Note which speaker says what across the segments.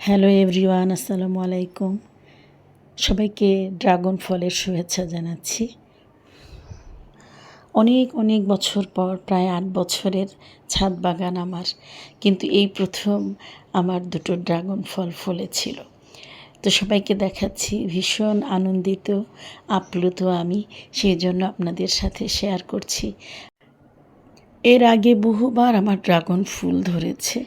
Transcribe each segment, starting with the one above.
Speaker 1: Hello everyone, আসসালামু আলাইকুম। সবাইকে ড্রাগন ফলের শুভেচ্ছা জানাচ্ছি। অনেক অনেক বছর পর, প্রায় আট বছরের ছাদ বাগান আমার, কিন্তু এই প্রথম আমার দুটো ড্রাগন ফল ফলেছিল। তো সবাইকে দেখাচ্ছি, ভীষণ আনন্দিত, আপ্লুত আমি, সেই জন্য আপনাদের সাথে শেয়ার করছি। এর আগে বহুবার আমার ড্রাগন ফুল ধরেছে।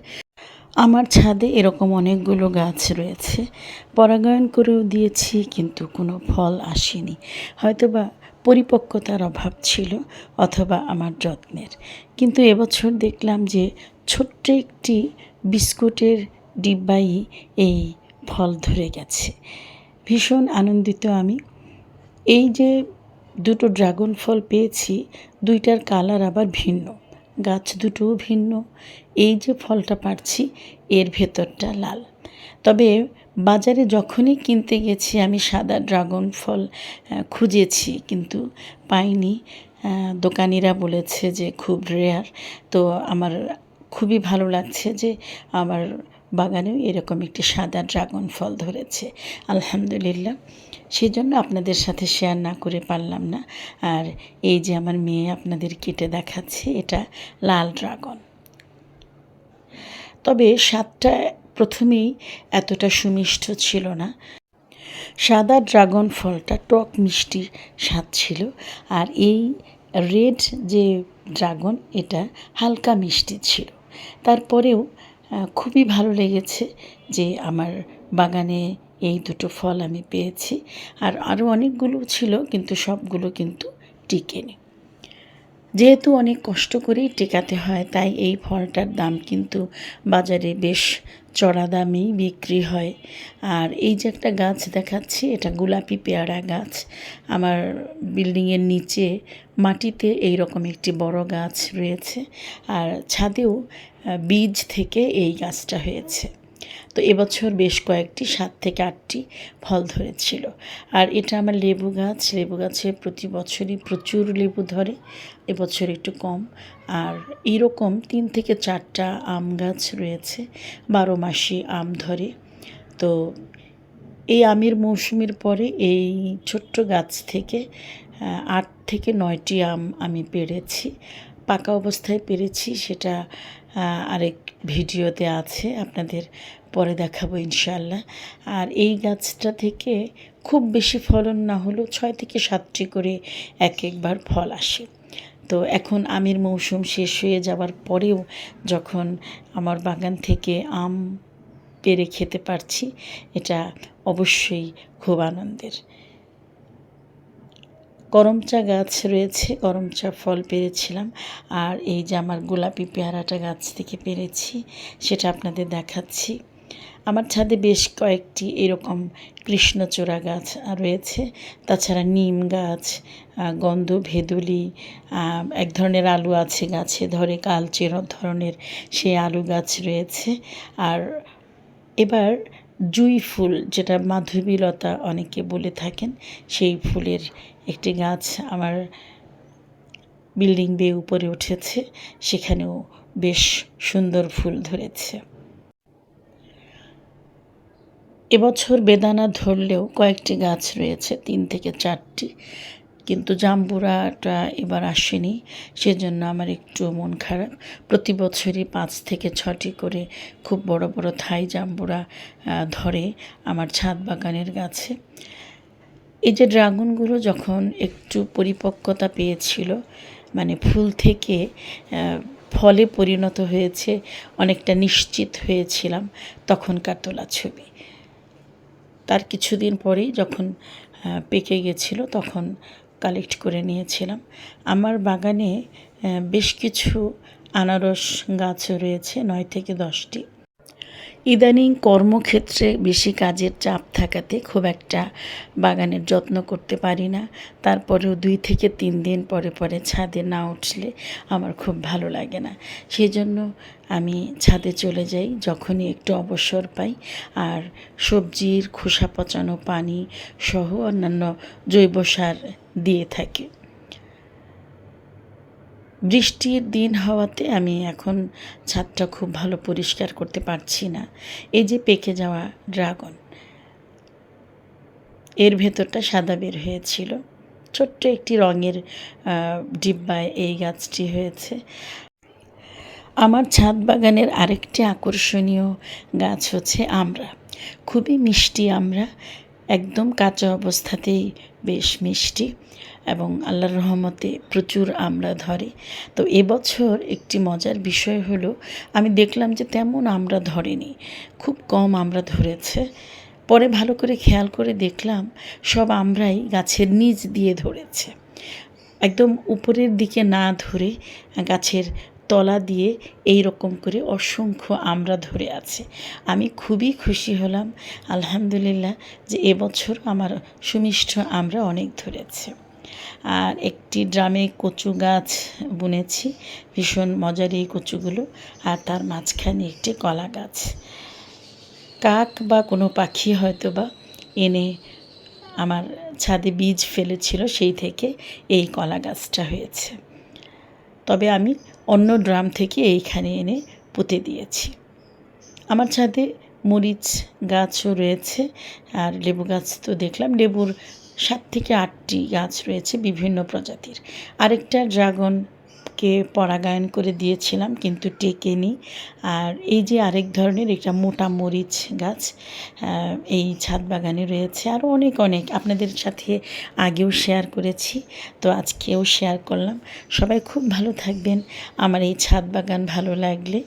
Speaker 1: আমার ছাদে এরকম অনেকগুলো গাছ রয়েছে। পরাগায়ন করেও দিয়েছি, কিন্তু কোনো ফল আসেনি। হয়তোবা পরিপক্কতার অভাব ছিল অথবা আমার যত্নের। কিন্তু এবছর দেখলাম যে ছোট্ট একটি বিস্কুটের ডিব্বাই এই ফল ধরে গেছে। ভীষণ আনন্দিত আমি। এই যে দুটো ড্রাগন ফল পেয়েছি, দুইটার কালার আবার ভিন্ন। গাছ দুটোও ভিন্ন। এই যে ফলটা পাচ্ছি এর ভেতরটা লাল। তবে বাজারে যখনই কিনতে গেছি, আমি সাদা ড্রাগন ফল খুঁজেছি, কিন্তু পাইনি। দোকানিরা বলেছে যে খুব রেয়ার তো আমার খুবই ভালো লাগছে যে আমার বাগানেও এরকম একটি সাদা ড্রাগন ফল ধরেছে। আলহামদুলিল্লাহ। সেই জন্য আপনাদের সাথে শেয়ার না করে পারলাম না। আর এই যে আমার মেয়ে আপনাদের কেটে দেখাচ্ছে, এটা লাল ড্রাগন। তবে স্বাদটা প্রথমেই এতটা সুমিষ্ট ছিল না। সাদা ড্রাগন ফলটা টক মিষ্টি স্বাদ ছিল। আর এই রেড যে ড্রাগন, এটা হালকা মিষ্টি ছিল। তারপরেও খুবই ভালো লেগেছে যে আমার বাগানে এই দুটো ফল আমি পেয়েছি। আর আরও অনেকগুলো ছিল, কিন্তু সবগুলো কিন্তু টিকেনি। যেহেতু অনেক কষ্ট করেই টেকাতে হয়, তাই এই ফলটার দাম কিন্তু বাজারে বেশ চড়া দামেই বিক্রি হয়। আর এই যে একটা গাছ দেখাচ্ছি, এটা গোলাপি পেয়ারা গাছ। আমার বিল্ডিংয়ের নিচে মাটিতে এই রকম একটি বড় গাছ রয়েছে। আর ছাদেও বীজ থেকে এই গাছটা হয়েছে। তো এবছর বেশ কয়েকটি, সাত থেকে আটটি ফল ধরেছিল। আর এটা আমার লেবু গাছ, লেবু গাছে প্রতি বছরই প্রচুর লেবু ধরে, এবছর একটু কম। আর এরকম তিন থেকে চারটা আম গাছ রয়েছে, বারো মাসে আম ধরে। তো এই আমের মৌসুমের পরে এই ছোট্ট গাছ থেকে আট থেকে নয়টি আম আমি পেরেছি। পাকা অবস্থায় পেরেছি, সেটা আরেক ভিডিওতে আছে, আপনাদের পরে দেখাবো ইনশাল্লাহ আর এই গাছটা থেকে খুব বেশি ফলন না হলেও ছয় থেকে সাতটি করে এক একবার ফল আসে। তো এখন আমের মৌসুম শেষ হয়ে যাওয়ার পরেও যখন আমার বাগান থেকে আম পেরে খেতে পারছি, এটা অবশ্যই খুব আনন্দের। করমচা গাছ রয়েছে করমচা ফল পেরেছিলাম। আর এই যে আমার গোলাপি পেয়ারাটা গাছ থেকে পেরেছি, সেটা আপনাদের দেখাচ্ছি। আমার ছাদে বেশ কয়েকটি এরকম কৃষ্ণচূড়া গাছ রয়েছে। তাছাড়া নিম গাছ গন্ধ ভেদুলি এক ধরনের আলু আছে গাছে ধরে কালচের ধরনের সেই আলু গাছ রয়েছে। আর এবার জুই ফুল, যেটা মাধবীলতা অনেকে বলে থাকেন, সেই ফুলের একটি গাছ আমার বিল্ডিং বেয়ে উপরে উঠেছে। সেখানেও বেশ সুন্দর ফুল ধরেছে। এবছর বেদানা ধরলেও কয়েকটি গাছ রয়েছে, তিন থেকে চারটি। কিন্তু জাম্বুরাটা এবার আসেনি, সেজন্য আমার একটু মন খারাপ। প্রতি বছরই পাঁচ থেকে ছটি করে খুব বড় বড় থাই জাম্বুরা ধরে আমার ছাদ বাগানের গাছে। এই যে ড্রাগনগুলো যখন একটু পরিপক্কতা পেয়েছিল মানে ফুল থেকে ফলে পরিণত হয়েছে, অনেকটা নিশ্চিত হয়েছিলাম তখনকার তোলা ছবি। তার কিছুদিন পরেই যখন পেকে গেছিল তখন কালেক্ট করে নিয়েছিলাম। আমার বাগানে বেশ কিছু আনারস গাছ রয়েছে, নয় থেকে দশটি। ইদানিং কর্মক্ষেত্রে বেশি কাজের চাপ থাকাতে খুব একটা বাগানের যত্ন করতে পারি না। তারপরেও দুই থেকে তিন দিন পরে পরে ছাদে না উঠলে আমার খুব ভালো লাগে না। সেই জন্য আমি ছাদে চলে যাই, যখনই একটু অবসর পাই। আর সবজির খোসা পচানো পানি সহ অন্যান্য জৈব সার দিয়ে থাকি। বৃষ্টির দিন হওয়াতে আমি এখন ছাদটা খুব ভালো পরিষ্কার করতে পারছি না। এই যে পেকে যাওয়া ড্রাগন, এর ভেতরটা সাদা বের হয়েছিল। ছোট্ট একটি রঙের ডিব্বায় এই গাছটি হয়েছে। আমার ছাদ বাগানের আরেকটি আকর্ষণীয় গাছ হচ্ছে আমড়া খুবই মিষ্টি আমরা। একদম কাঁচা অবস্থাতেই বেশ মিষ্টি এবং আল্লাহর রহমতে প্রচুর আমরা ধরে। তো এবছর একটি মজার বিষয় হলো, আমি দেখলাম যে তেমন আমরা ধরেনি, খুব কম আমরা ধরেছে। পরে ভালো করে খেয়াল করে দেখলাম, সব আমরাই গাছের নিচ দিয়ে ধরেছে। একদম উপরের দিকে না ধরে গাছের তলা দিয়ে এই রকম করে অসংখ্য আমরা ধরে আছে। আমি খুবই খুশি হলাম, আলহামদুলিল্লাহ, যে এবছর আমার সুমিষ্ঠ আমরা অনেক ধরেছে। আর একটি ড্রামে কচু গাছ বুনেছি, ভীষণ মজার এই কচুগুলো, আর তার মাঝখানে একটি কলা গাছ। কাক বা কোনো পাখি হয়তো বা এনে আমার ছাদে বীজ ফেলেছিল, সেই থেকে এই কলা গাছটা হয়েছে। তবে আমি অন্য ড্রাম থেকে এইখানে এনে পুঁতে দিয়েছি। আমার ছাদে মরিচ গাছও রয়েছে আর লেবু গাছ তো দেখলাম। লেবুর সাত থেকে আটটি গাছ রয়েছে বিভিন্ন প্রজাতির। আরেকটা ড্রাগনকে পরাগায়ন করে দিয়েছিলাম, কিন্তু টেকেনি। আর এই যে আরেক ধরনের একটা মোটা মরিচ গাছ এই ছাদ বাগানে রয়েছে। আরও অনেক অনেক আপনাদের সাথে আগেও শেয়ার করেছি, তো আজকেও শেয়ার করলাম। সবাই খুব ভালো থাকবেন। আমার এই ছাদ বাগান ভালো লাগলে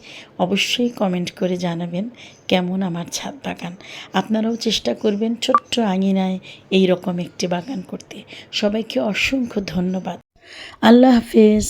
Speaker 1: অবশ্যই কমেন্ট করে জানাবেন কেমন আমার ছাদ বাগান। আপনারাও চেষ্টা করবেন ছোট্ট আঙিনায় এই রকম একটি বাগান করতে। সবাইকে অসংখ্য ধন্যবাদ। আল্লাহ হাফেজ।